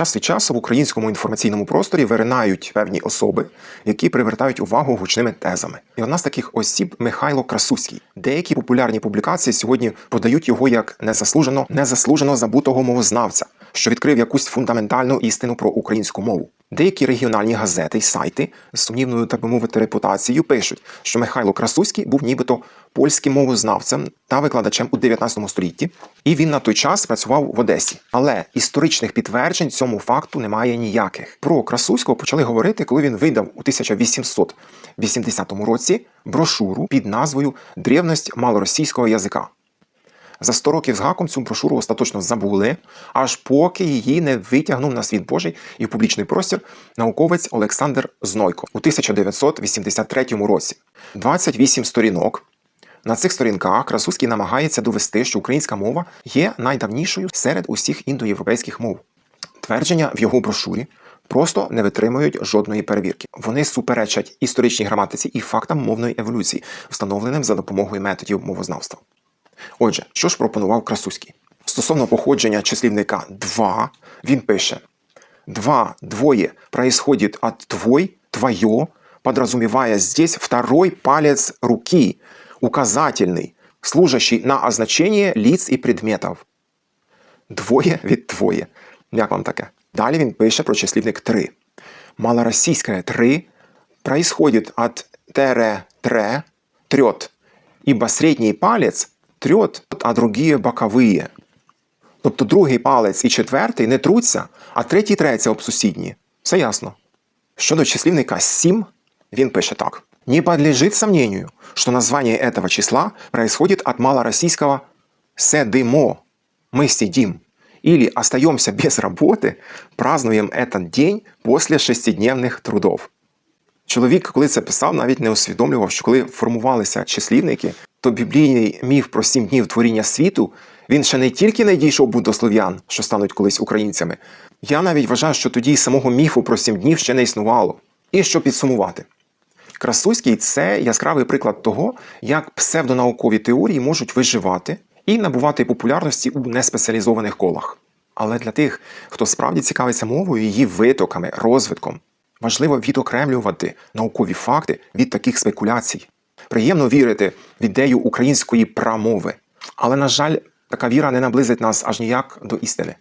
Час від часу в українському інформаційному просторі виринають певні особи, які привертають увагу гучними тезами. І одна з таких осіб Михайло Красуський. Деякі популярні публікації сьогодні подають його як незаслужено, незаслужено забутого мовознавця, що відкрив якусь фундаментальну істину про українську мову. Деякі регіональні газети й сайти з сумнівною, так би мовити, репутацією пишуть, що Михайло Красуський був нібито польським мовознавцем та викладачем у 19 столітті, і він на той час працював в Одесі. Але історичних підтверджень цьому факту немає ніяких. Про Красуського почали говорити, коли він видав у 1880 році брошуру під назвою Древність малоросійського язика. За 100 років з гаком цю брошуру остаточно забули, аж поки її не витягнув на світ Божий і в публічний простір науковець Олександр Знойко у 1983 році. 28 сторінок. На цих сторінках Красуський намагається довести, що українська мова є найдавнішою серед усіх індоєвропейських мов. Твердження в його брошурі просто не витримують жодної перевірки. Вони суперечать історичній граматиці і фактам мовної еволюції, встановленим за допомогою методів мовознавства. Отже, що ж пропонував Красуський? Стосовно походження числівника 2, він пише: два, двое происходит от твой, твое, подразумевая здесь второй палец руки, указательный, служащий на означение лиц и предметов. Двоє від твоє. Як вам таке? Далі він пише про числівник 3. Малоросійське 3 происходит от тере тре, трет, ибо средний палец трет, а другие боковые. Тобто другий палець і четвертий не труться, а третій треться об сусідні. Все ясно. Щодо числівника 7, він пише так. Не подлежит сомнению, что название этого числа происходит от малороссийского «седимо» – «мы сидим» или «остаемся без работы, празднуем этот день после шестидневных трудов». Чоловік, коли це писав, навіть не усвідомлював, що коли формувалися числівники, то біблійний міф про сім днів творіння світу він ще не тільки не дійшов слов'ян, що стануть колись українцями. Я навіть вважаю, що тоді й самого міфу про сім днів ще не існувало. І що підсумувати. Красуський це яскравий приклад того, як псевдонаукові теорії можуть виживати і набувати популярності у неспеціалізованих колах. Але для тих, хто справді цікавиться мовою, її витоками, розвитком, важливо відокремлювати наукові факти від таких спекуляцій. Приємно вірити в ідею української прамови. Але, на жаль, така віра не наблизить нас аж ніяк до істини.